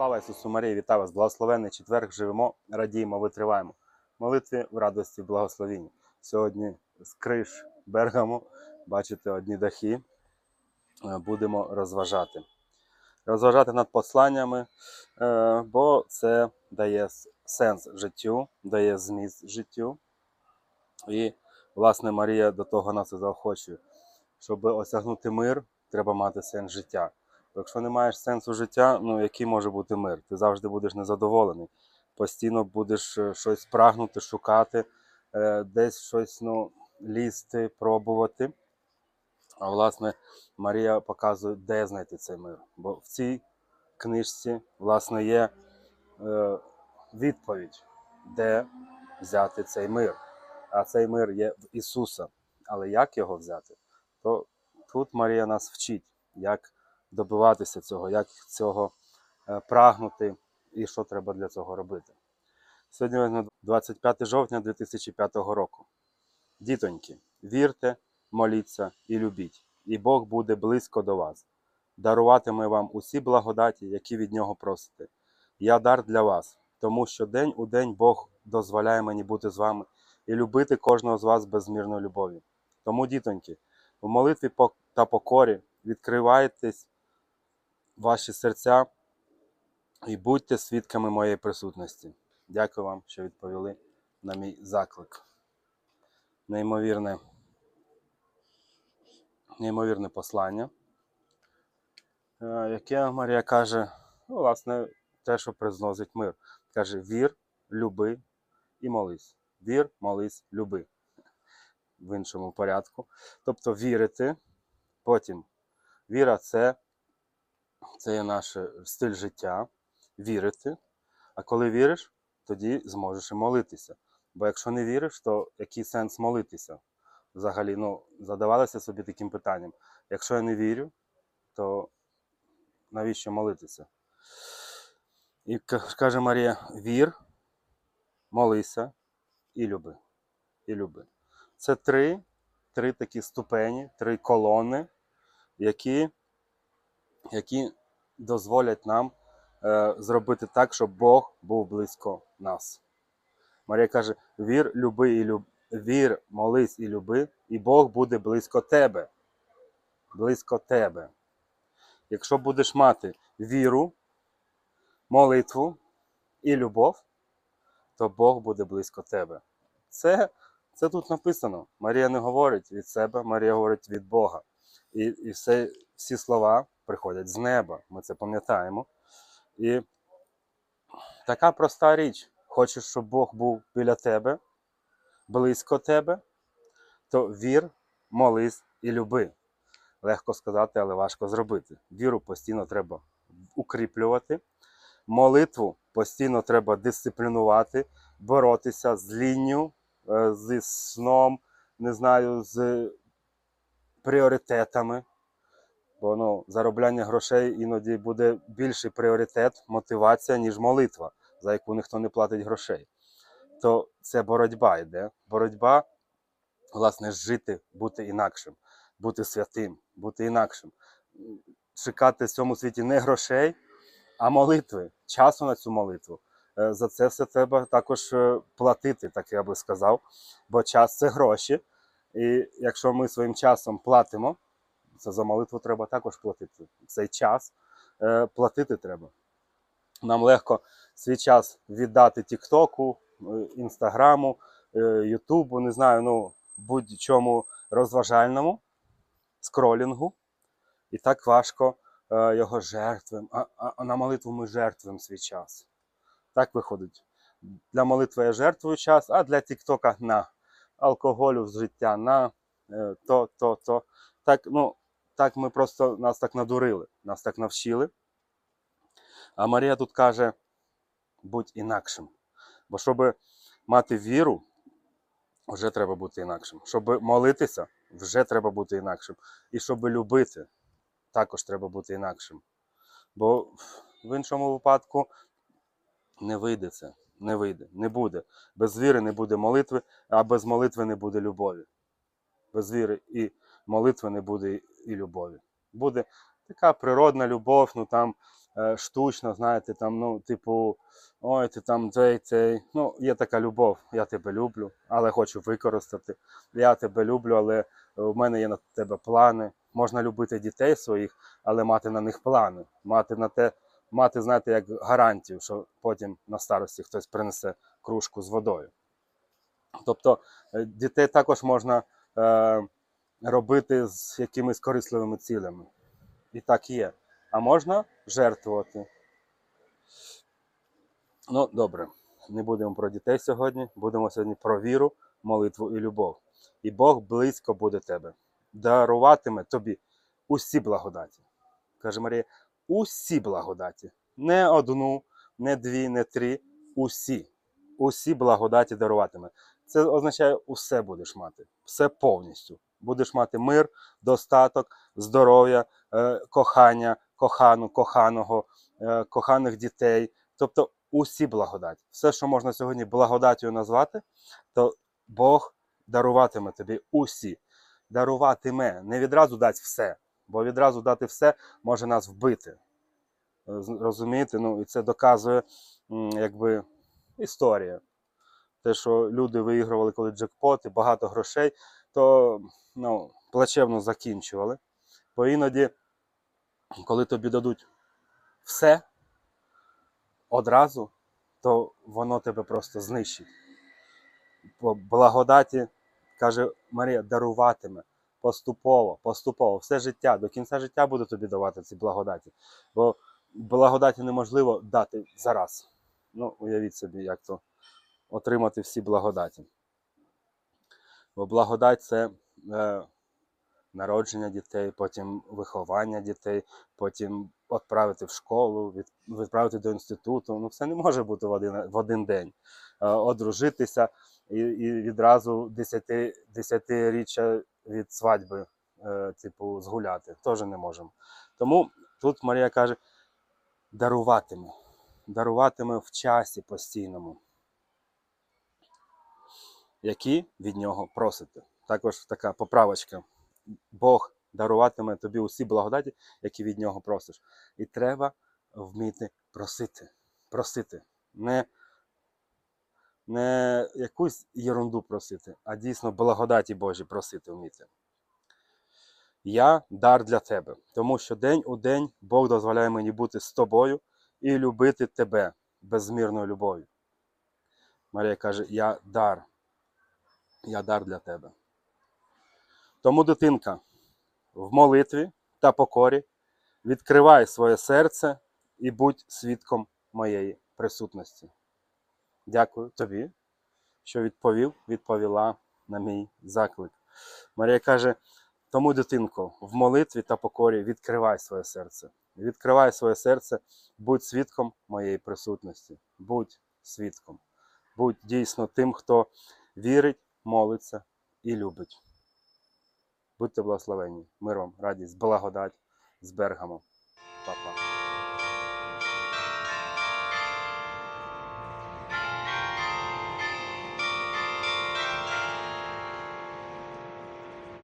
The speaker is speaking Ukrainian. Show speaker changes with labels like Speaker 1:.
Speaker 1: Слава Ісусу Марії, вітаю вас! Благословенний четверг живемо, радіємо, витриваємо. Молитви в радості, благословінні. Сьогодні з криш Бергаму, бачите, одні дахи. Е, Будемо розважати. Розважати над посланнями, е, бо це дає сенс життю, дає зміст життю. І, власне, Марія до того нас і заохочує. Щоб осягнути мир, треба мати сенс життя. Якщо не маєш сенсу життя, ну який може бути мир? Ти завжди будеш незадоволений. Постійно будеш е, щось прагнути, шукати, е, десь щось ну, лізти, пробувати. А власне, Марія показує, де знайти цей мир. Бо в цій книжці, власне, є е, відповідь, де взяти цей мир. А цей мир є в Ісуса. Але як його взяти? То тут Марія нас вчить, як добиватися цього, як цього е, прагнути і що треба для цього робити. Сьогодні 25 жовтня 2005 року. Дітоньки, вірте, моліться і любіть, і Бог буде близько до вас. Даруватиме вам усі благодаті, які від нього просите. Я дар для вас, тому що день у день Бог дозволяє мені бути з вами і любити кожного з вас безмірною любов'ю. Тому, дітоньки, в молитві та покорі відкривайтесь ваші серця і будьте свідками моєї присутності. Дякую вам, що відповіли на мій заклик. Неймовірне, неймовірне послання, е, яке Марія каже, ну, власне, те, що призносить мир. Каже: вір, люби і молись. Вір, молись, люби. В іншому порядку. Тобто вірити, потім віра це, це є наш стиль життя, вірити. А коли віриш, тоді зможеш і молитися. Бо якщо не віриш, то який сенс молитися? Взагалі, ну, задавалися собі таким питанням. Якщо я не вірю, то навіщо молитися? І каже Марія: вір, молися і люби. І люби. Це три, три такі ступені, три колони, які, які дозволять нам е, зробити так, щоб Бог був близько нас. Марія каже: вір, люби і люб... вір, молись і люби, і Бог буде близько тебе. Близько тебе. Якщо будеш мати віру, молитву і любов, то Бог буде близько тебе. Це, це тут написано. Марія не говорить від себе, Марія говорить від Бога. І, і все, всі слова приходять з неба. Ми це пам'ятаємо. І така проста річ. Хочеш, щоб Бог був біля тебе, близько тебе, то вір, молись і люби. Легко сказати, але важко зробити. Віру постійно треба укріплювати. Молитву постійно треба дисциплінувати, боротися з лінню, е, зі сном, не знаю, з пріоритетами. Бо ну, заробляння грошей іноді буде більший пріоритет, мотивація, ніж молитва, за яку ніхто не платить грошей. То це боротьба йде. Боротьба, власне, жити, бути інакшим, бути святим, бути інакшим. Чекати в цьому світі не грошей, а молитви, часу на цю молитву. Е, За це все треба також е, платити, так я би сказав. Бо час це гроші. І якщо ми своїм часом платимо, це за молитву треба також платити. Цей час е, платити треба. Нам легко свій час віддати Тіктоку, е, Інстаграму, е, Ютубу, не знаю, ну будь-чому розважальному, скролінгу. І так важко е, його жертвуємо. А, а, а на молитву ми жертвуємо свій час. Так виходить. Для молитви я жертвую час, а для Тіктока на алкоголю з життя, на е, то, то, то. Так, ну, так ми просто нас так надурили, нас так навчили. А Марія тут каже: будь інакшим. Бо щоб мати віру, вже треба бути інакшим. Щоб молитися, вже треба бути інакшим. І щоб любити, також треба бути інакшим. Бо в іншому випадку не вийде це, не вийде, не буде. Без віри не буде молитви, а без молитви не буде любові. Без віри і молитви не буде і любові. Буде така природна любов, ну там е, штучно, знаєте, там, ну, типу, ой, ти там цей, цей. Ну, є така любов, я тебе люблю, але хочу використати. Я тебе люблю, але в мене є на тебе плани. Можна любити дітей своїх, але мати на них плани, мати на те, мати, знаєте, як гарантію, що потім на старості хтось принесе кружку з водою. Тобто е, дітей також можна е, робити з якимись корисливими цілями. І так є. А можна жертвувати. Ну, добре, не будемо про дітей сьогодні, будемо сьогодні про віру, молитву і любов. І Бог близько буде тебе, даруватиме тобі усі благодаті. Каже Марія, усі благодаті. Не одну, не дві, не три, усі. Усі благодаті даруватиме. Це означає, усе будеш мати, все повністю. Будеш мати мир, достаток, здоров'я, е, кохання, кохану, коханого, е, коханих дітей. Тобто усі благодаті. Все, що можна сьогодні благодаттю назвати, то Бог даруватиме тобі усі. Даруватиме, не відразу дасть все, бо відразу дати все може нас вбити. Е, Розумієте? Ну, і це доказує якби, історія. Те, що люди виігрували коли джекпот і багато грошей, то ну, плачевно закінчували. Бо іноді, коли тобі дадуть все одразу, то воно тебе просто знищить. По благодаті, каже Марія, даруватиме поступово, поступово, все життя, до кінця життя буде тобі давати ці благодаті. Бо благодаті неможливо дати зараз. Ну, уявіть собі, як то отримати всі благодаті. Бо благодать це е, народження дітей, потім виховання дітей, потім відправити в школу, від, відправити до інституту. Ну, все не може бути в один, в один день. Е, одружитися і, і відразу десяти, десятиріччя від свадьби, е, типу, згуляти. Теж не можемо. Тому тут Марія каже: даруватиме, даруватиме в часі постійному які від нього просите. Також така поправочка. Бог даруватиме тобі усі благодаті, які від нього просиш. І треба вміти просити. Просити. Не, не якусь ерунду просити, а дійсно благодаті Божі просити вміти. Я дар для тебе, тому що день у день Бог дозволяє мені бути з тобою і любити тебе безмірною любов'ю. Марія каже: Я дар я дар для тебе. Тому, дитинка, в молитві та покорі відкривай своє серце і будь свідком моєї присутності. Дякую тобі, що відповів, відповіла на мій заклик. Марія каже: тому, дитинко, в молитві та покорі відкривай своє серце. Відкривай своє серце, будь свідком моєї присутності. Будь свідком. Будь дійсно тим, хто вірить молиться і любить. Будьте благословені. миром, радість, благодать з Бергамом. Па-па.